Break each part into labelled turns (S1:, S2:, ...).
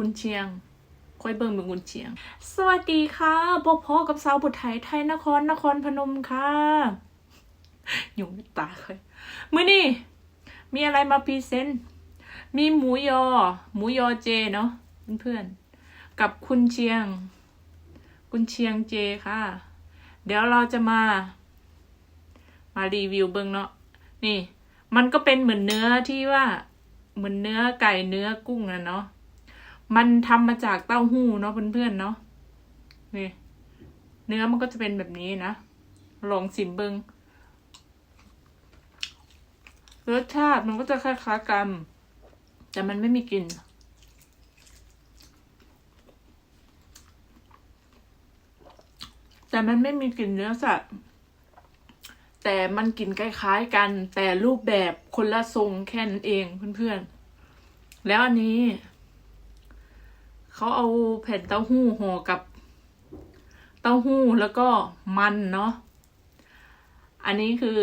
S1: กุนเชียงคอยเบิ่งเมืองกุนเชียง สวัสดีค่ะพบพ่อกับสาวบุตรไทยไทยนครนครพนมค่ะอยู่ในตาเคยมือนี้มีอะไรมาพรีเซนต์มีหมูยอ หมูยอเจเนาะเพื่อนๆกับคุณเชียง คุณเชียงเจค่ะ เดี๋ยวเราจะมา มารีวิวเบิ้งเนาะนี่ มันก็เป็นเหมือนเนื้อที่ว่า เหมือนเนื้อไก่เนื้อกุ้งนะเนาะ มันทำมาจากเต้าหู้เนาะเพื่อนๆเนาะนี่เนื้อมันก็จะเป็นแบบนี้นะ ลองสิมเบิงรสชาติมันก็จะคล้ายๆกัน แต่มันไม่มีกลิ่นแต่มันไม่มีกลิ่นเนื้อสัตว์แต่มันกลิ่นคล้ายๆกัน แต่รูปแบบคนละทรงแค่นั้นเองเพื่อนๆ แล้วอันนี้ เขาเอาแผ่นเต้าหู้ห่อกับเต้าหู้แล้วก็มันเนาะ อันนี้คือ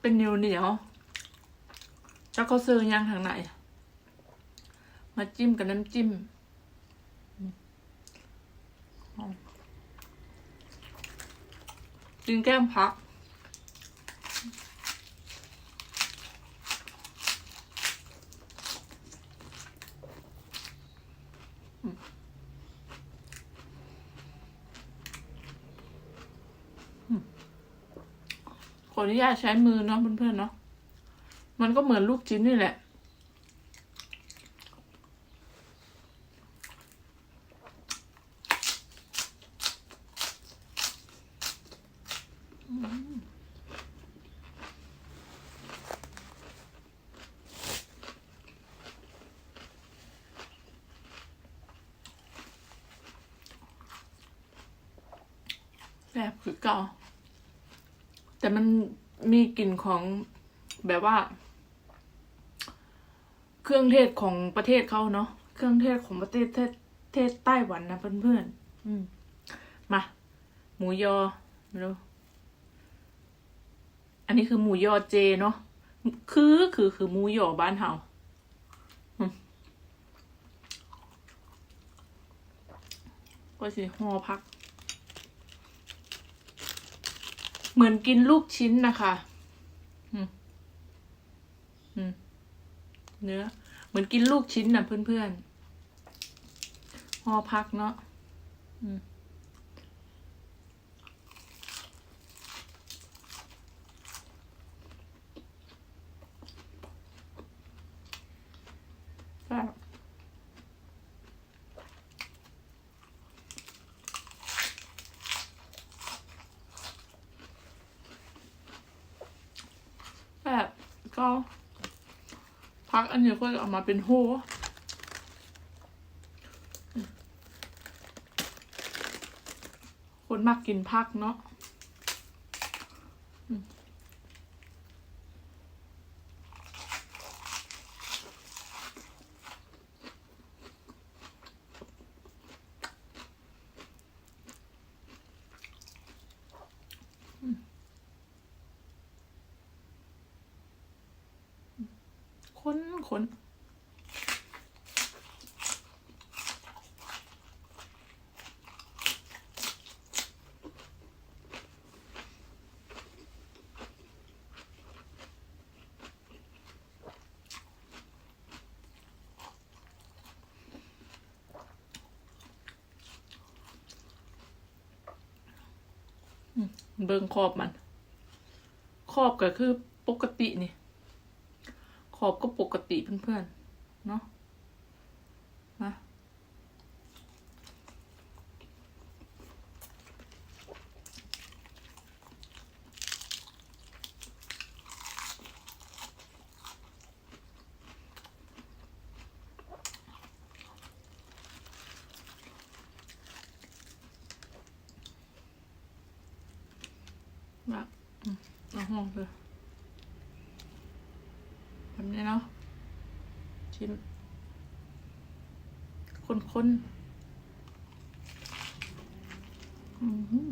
S1: เป็นเหนียวเหนียวๆแล้วก็ซื้อย่างทางไหน มาจิ้มกับน้ำจิ้ม กินแก้มพัก ขออนุญาตใช้มือเนาะเพื่อนๆเนาะ มันก็เหมือนลูกชิ้นนี่แหละ แบบคือเก่า แต่มันมีกลิ่นของแบบว่า เครื่องเทศของประเทศเขาเนาะเครื่องเทศของประเทศเทศเทศไต้หวันนะเพื่อนๆอืมมา หมูยอไม่รู้อันนี้คือหมูยอเจเนาะคือคือคือหมูยอบ้านเฮาอืมก็สิห่อพัก เหมือนกินลูกชิ้นนะคะอืมอืมเนื้อ เหมือนกินลูกชิ้นนะเพื่อนๆห่อพักเนาะอืม แบบแบบ ก็พักอันนี้ก็จะออกมาเป็นโฮคนมากกินพักเนาะ อืมคนเบิ่งขอบมันขอบก็คือปกตินี่ อบก็ปกติเพื่อนๆ เนาะนะแบบอืมาห้องเลย เลยเนาะชิมคุ้นๆอืม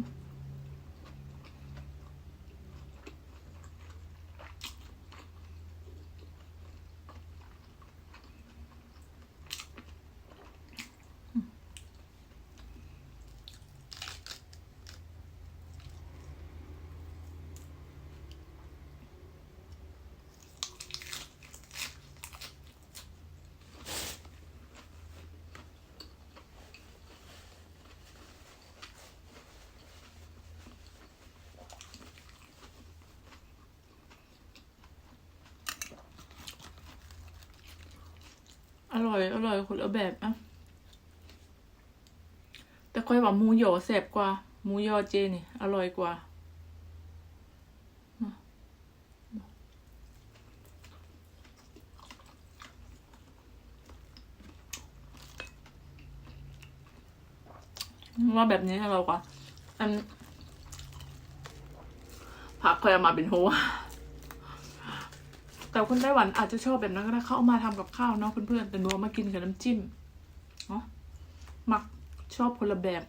S1: ร่อย อร่อยคนละแบบอะแต่ค่อยว่าหมูหยอแสบกว่าหมูยอเจนี่ อร่อยกว่าว่าแบบนี้อร่อยกว่าอันผักเคยเอามาเป็นโฮ แต่คนไต้หวันอาจจะชอบแบบนั้นก็ได้เขาเอามาทำกับข้าวเนาะเพื่อนๆแต่หนูมากินกับน้ำจิ้มเนาะมักชอบคนละแบบ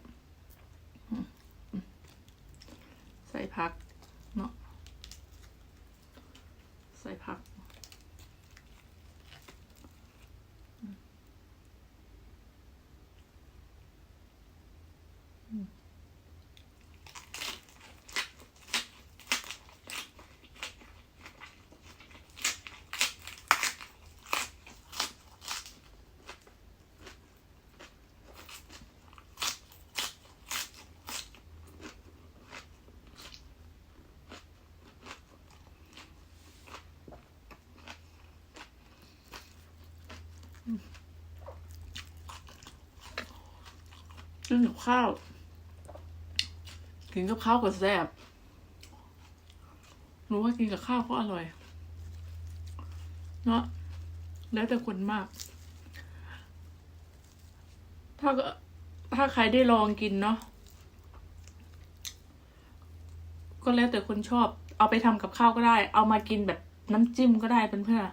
S1: ใส่ผักเนาะใส่ผัก กินกับข้าว กินกับข้าวก็แซ่บรู้ว่ากินกับข้าวก็อร่อย เนาะแล้วแต่คนมาก ถ้าก็ถ้าใครได้ลองกินเนาะก็แล้วแต่คนชอบ เอาไปทำกับข้าวก็ได้ เอามากินแบบน้ำจิ้มก็ได้เพื่อน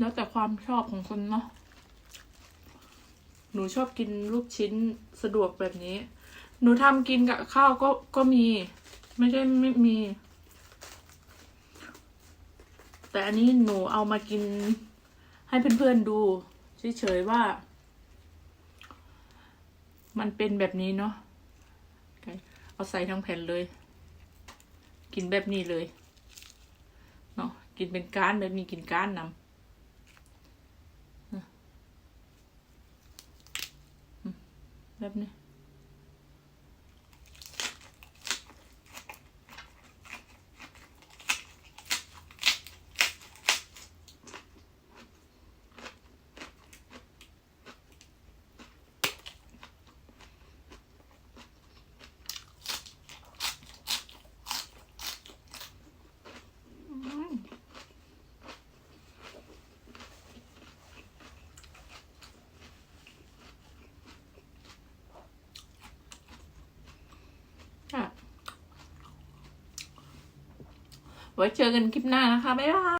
S1: แล้วแต่ความชอบของคนเนาะ หนูชอบกินลูกชิ้นสะดวกแบบนี้ หนูทำกินกับข้าวก็ก็มี ไม่ใช่ไม่มี แต่อันนี้หนูเอามากินให้เพื่อนๆดูเฉยๆว่า มันเป็นแบบนี้เนาะเคเอาใส่ทั้งแผ่นเลย กินแบบนี้เลยเนาะกินเป็นก้านแบบนี้กินก้านนำ แบบนี้ ค่ะ ไว้เจอกันคลิปหน้านะคะ บ๊ายบาย